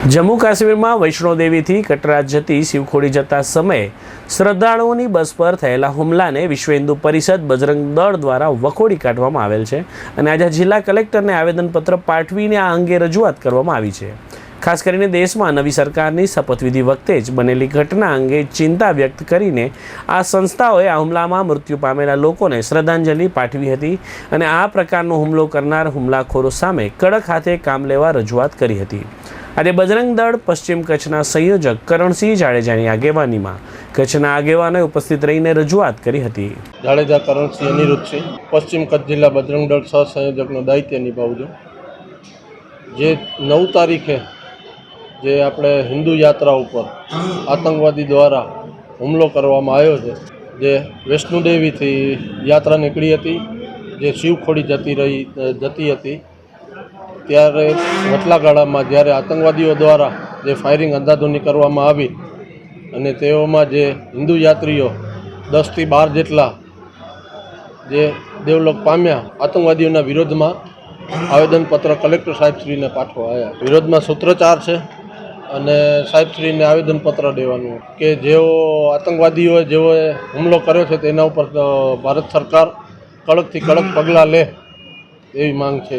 જમ્મુ કાશ્મીરમાં વૈષ્ણોદેવીથી કટરાજ જતી શિવખોડી જતા સમયે શ્રદ્ધાળુઓની બસ પર થયેલા હુમલાને વિશ્વ હિન્દુ પરિષદ બજરંગ દળ દ્વારા વખોડી કાઢવામાં આવેલ છે અને આજે જિલ્લા કલેક્ટરને આવેદનપત્ર પાઠવીને આ અંગે રજૂઆત કરવામાં આવી છે. ખાસ કરીને દેશમાં નવી સરકારની શપથવિધિ વખતે જ બનેલી ઘટના અંગે ચિંતા વ્યક્ત કરીને આ સંસ્થાઓએ આ હુમલામાં મૃત્યુ પામેલા લોકોને શ્રદ્ધાંજલિ પાઠવી હતી અને આ પ્રકારનો હુમલો કરનાર હુમલાખોરો સામે કડક હાથે કામ લેવા રજૂઆત કરી હતી. આજે બજરંગ દળ પશ્ચિમ કચ્છના સંયોજક કરણસિંહ જાડેજાની આગેવાનીમાં કચ્છના આગેવાનોએ ઉપસ્થિત રહીને રજૂઆત કરી હતી. જાડેજા કરણસિંહ અનિરુદ્ધસિંહ પશ્ચિમ કચ્છ જિલ્લા બજરંગ દળ સહસંયોજકનો દાયિત્વ નિભાવું છું. જે નવ તારીખે જે આપણે હિન્દુ યાત્રા ઉપર આતંકવાદી દ્વારા હુમલો કરવામાં આવ્યો છે, જે વૈષ્ણુદેવીથી યાત્રા નીકળી હતી, જે શિવખોડી જતી રહી જતી હતી ત્યારે વટલાગાળામાં જ્યારે આતંકવાદીઓ દ્વારા જે ફાયરિંગ અંધાધૂની કરવામાં આવી અને તેઓમાં જે હિન્દુ યાત્રીઓ દસથી બાર જેટલા જે દેવલોક પામ્યા, આતંકવાદીઓના વિરોધમાં આવેદનપત્ર કલેક્ટર સાહેબશ્રીને પાઠવા આવ્યા. વિરોધમાં સૂત્રચાર છે અને સાહેબશ્રીને આવેદનપત્ર દેવાનું કે જેઓ આતંકવાદીઓએ જેઓએ હુમલો કર્યો છે તેના ઉપર ભારત સરકાર કડકથી કડક પગલાં લે એવી માંગ છે